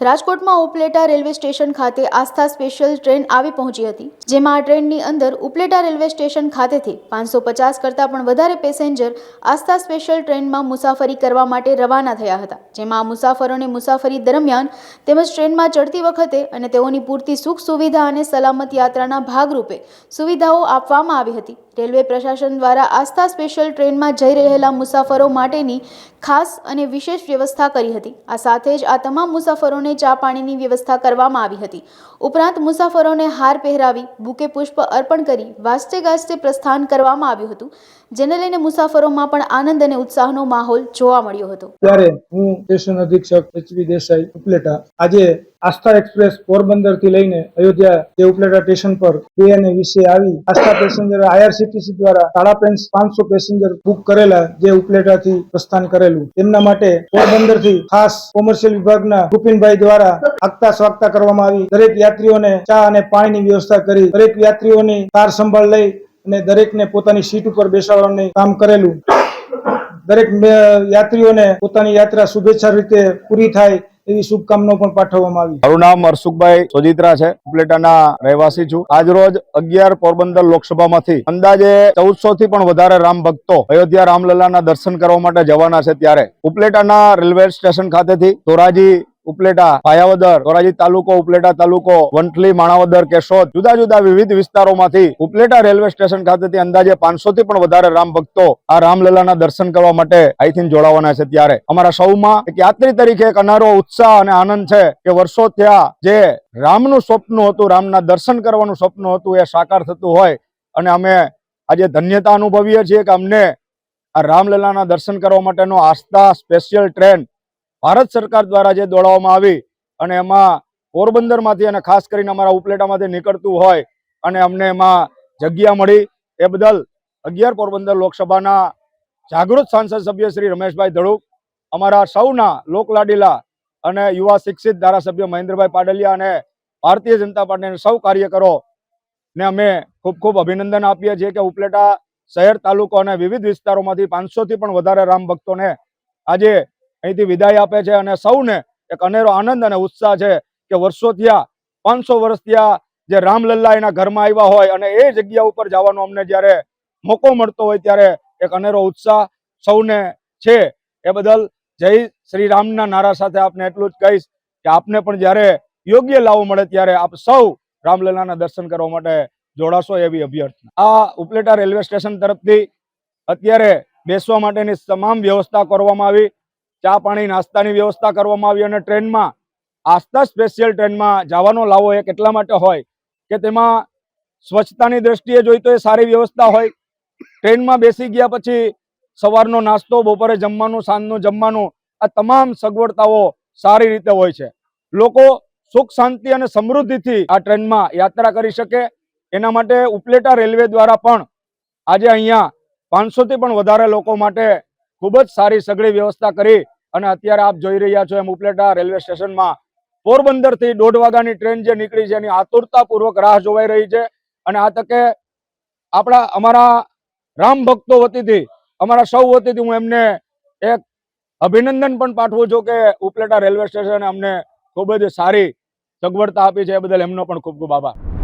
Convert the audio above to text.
રાજકોટમાં Upleta railway station ખાતે આસ્થા special train આવી પહોંચી હતી, જેમાં આ ટ્રેનની અંદર ઉપલેટા રેલવે સ્ટેશન ખાતેથી પાંચસો પચાસ કરતાં પણ વધારે પેસેન્જર આસ્થા સ્પેશિયલ ટ્રેનમાં મુસાફરી કરવા માટે રવાના થયા હતા, જેમાં મુસાફરોને મુસાફરી દરમિયાન તેમજ ટ્રેનમાં ચડતી વખતે અને તેઓની પૂરતી સુખ સુવિધા અને સલામત યાત્રાના ભાગરૂપે સુવિધાઓ આપવામાં આવી હતી. રેલવે પ્રશાસન દ્વારા આસ્થા સ્પેશિયલ ટ્રેનમાં જઈ રહેલા મુસાફરો માટેની ખાસ અને વિશેષ વ્યવસ્થા કરી હતી. આ સાથે જ આ તમામ મુસાફરોને ચા પાણીની વ્યવસ્થા કરવામાં આવી હતી. ઉપરાંત મુસાફરોને હાર પહેરાવી, બુકે પુષ્પ અર્પણ કરી વાસ્તે ગાસ્તે પ્રસ્થાન કરવામાં આવ્યું હતું, જેને લઈને મુસાફરોમાં પણ આનંદ અને ઉત્સાહનો માહોલ જોવા મળ્યો હતો. ત્યારે હું સ્ટેશન અધિક્ષક એચવી દેસાઈ ઉપલેટા આજે આસ્થા એક્સપ્રેસ પોરબંદરથી લઈને અયોધ્યા દેવપલેટા સ્ટેશન પર બે અને વીસે આવી, આસ્થા પેસેન્જર આઈઆરસીટીસી દ્વારા સાડા પાંચ પાંચસો પેસેન્જર બુક કરેલા જે ઉપલેટા થી પ્રસ્થાન કરેલું. તેમના માટે પોરબંદરથી ખાસ કોમર્શિયલ વિભાગના ભૂપિનભાઈ દ્વારા આગતા સ્વાગતા કરવામાં આવી. દરેક યાત્રીઓને ચા અને પાણીની વ્યવસ્થા કરી, દરેક યાત્રીઓની કાર સંભાળ લઈ અને દરેકને પોતાની સીટ ઉપર બેસાડવાનું કામ કરેલું. દરેક યાત્રીઓને પોતાની યાત્રા શુભેચ્છા રીતે પૂરી થાય એવી શુભકામનાઓ પણ પાઠવવામાં આવી. મારું નામ હરસુખભાઈ સોજિત્રા છે. ઉપલેટાના રહેવાસી છું. આજરોજ અગિયાર પોરબંદર લોકસભામાંથી અંદાજે ચૌદસો થી પણ વધારે રામ ભક્તો અયોધ્યા રામલલાના દર્શન કરવા માટે જવાના છે ત્યારે. ઉપલેટાના રેલવે સ્ટેશન ખાતેથી ધોરાજી ઉપલેટા, પાયાવદર ધોરાજી તાલુકો, ઉપલેટા તાલુકો, વંથલી, માણાવદર, કેશોદ, જુદા જુદા વિવિધ વિસ્તારોમાંથી ઉપલેટા રેલવે સ્ટેશન ખાતેથી અંદાજે પાંચસો થી પણ વધારે રામ ભક્તો આ રામલલાના દર્શન કરવા માટે અહીંથી જોડાવાના છે ત્યારે. અમારા સૌમાં એક યાત્રી તરીકે એક અનારો ઉત્સાહ અને આનંદ છે કે વર્ષો થયા જે રામનું સ્વપ્ન હતું, રામના દર્શન કરવાનું સ્વપ્ન હતું, એ સાકાર થતું હોય અને અમે આજે ધન્યતા અનુભવીએ છીએ કે અમને આ રામલલાના દર્શન કરવા માટેનો આસ્થા સ્પેશિયલ ટ્રેન ભારત સરકાર દ્વારા જે દોડાવવામાં આવી અને એમાં પોરબંદરમાંથી અને ખાસ કરીને અમારા ઉપલેટામાંથી નીકળતું હોય અને અમને એમાં જગ્યા મળી, એ બદલ અગિયાર પોરબંદર લોકસભાના જાગૃત સાંસદ સભ્ય શ્રી રમેશભાઈ ધડુક, અમારા સૌના લોકલાડીલા અને યુવા શિક્ષિત ધારાસભ્ય મહેન્દ્રભાઈ પાડલિયા અને ભારતીય જનતા પાર્ટીના સૌ કાર્યકરો ને અમે ખૂબ ખૂબ અભિનંદન આપીએ છીએ કે ઉપલેટા શહેર, તાલુકો અને વિવિધ વિસ્તારોમાંથી પાંચસોથી પણ વધારે રામ ભક્તોને આજે અહીંથી વિદાય આપે છે અને સૌને એક અનેરો આનંદ અને ઉત્સાહ છે કે વર્ષો થયા, પાંચસો વર્ષ થયા જે રામલલ્લા એના ઘરમાં આવ્યા હોય અને એ જગ્યા ઉપર જવાનો અમને જ્યારે મોકો મળતો હોય ત્યારે એક અનેરો ઉત્સાહ સૌને છે. એ બદલ જય શ્રી રામના નારા સાથે આપને એટલું જ કહીશ કે આપને પણ જ્યારે યોગ્ય લાવો મળે ત્યારે આપ સૌ રામલલ્લાના દર્શન કરવા માટે જોડાશો એવી અભ્યર્થના. આ ઉપલેટા રેલવે સ્ટેશન તરફથી અત્યારે બેસવા માટેની તમામ વ્યવસ્થા કરવામાં આવી. ચા પાણી નાસ્તાની વ્યવસ્થા કરવામાં આવી અને ટ્રેનમાં આસ્થા સ્પેશિયલ ટ્રેનમાં જવાનો લાવો એક એટલા માટે હોય કે તેમાં સ્વચ્છતાની દ્રષ્ટિએ જોઈ તો એ સારી વ્યવસ્થા હોય. ટ્રેનમાં બેસી ગયા પછી સવારનો નાસ્તો, બપોરે જમવાનું, સાંજનું જમવાનું આ તમામ સગવડતાઓ સારી રીતે હોય છે. લોકો સુખ, શાંતિ અને સમૃદ્ધિથી આ ટ્રેનમાં યાત્રા કરી શકે. એના માટે ઉપલેટા રેલવે દ્વારા પણ આજે અહીંયા પાંચસોથી પણ વધારે લોકો માટે ખૂબ જ સારી સગળી વ્યવસ્થા કરી અને અત્યારે આપ જોઈ રહ્યા છો એમ ઉપલેટા રેલવે સ્ટેશનમાં પોરબંદરથી દોઢ વાગ્યાની ટ્રેન જે નીકળી છે એની આતુરતાપૂર્વક રાહ જોવાઈ રહી છે. અને આ તકે આપણા, અમારા રામ ભક્તો વતીથી, અમારા સૌ વતીથી હું એમને એક અભિનંદન પણ પાઠવું છું કે ઉપલેટા રેલવે સ્ટેશને અમને ખૂબ જ સારી સગવડતા આપી છે. એ બદલ એમનો પણ ખૂબ ખૂબ આભાર.